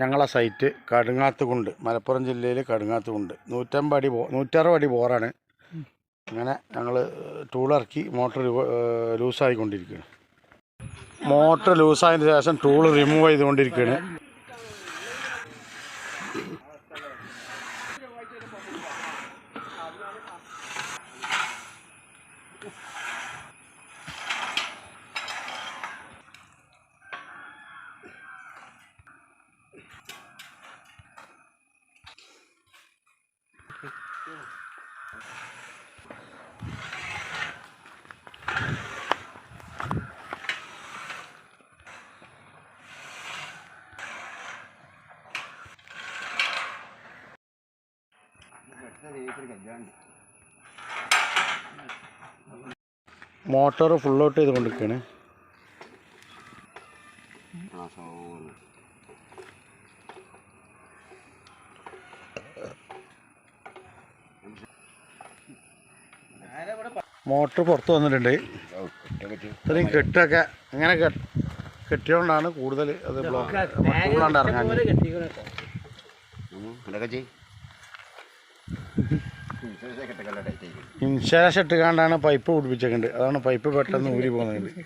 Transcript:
ഞങ്ങളെ സൈറ്റ് കടുങ്ങാത്തുകുണ്ട്. മലപ്പുറം ജില്ലയിൽ കടുങ്ങാത്തുകുണ്ട്. നൂറ്റമ്പത് അടി ബോ നൂറ്ററുപത് അടി ബോറാണ് അങ്ങനെ ഞങ്ങൾ ടൂളിറക്കി മോട്ടർ ലൂസായിക്കൊണ്ടിരിക്കുകയാണ് മോട്ടർ ലൂസായതിന് ശേഷം ടൂൾ റിമൂവ് ചെയ്തുകൊണ്ടിരിക്കുകയാണ് മോട്ടോർ ഫുൾ ഔട്ട് ചെയ്തുകൊണ്ടിരിക്കുകയാണ് മോട്ടർ പുറത്ത് വന്നിട്ടുണ്ട് ഇത്രയും കെട്ടൊക്കെ അങ്ങനെ കെട്ടിയോണ്ടാണ് കൂടുതൽ അത് ബ്ലോക്ക് ഇറങ്ങാൻ ഇൻഷുറൻസ് ഇട്ടുകൊണ്ടാണ് പൈപ്പ് പിടിപ്പിച്ചേക്കുന്നത് അതാണ് പൈപ്പ് പെട്ടെന്ന് ഊരി പോകുന്നത് ഊരി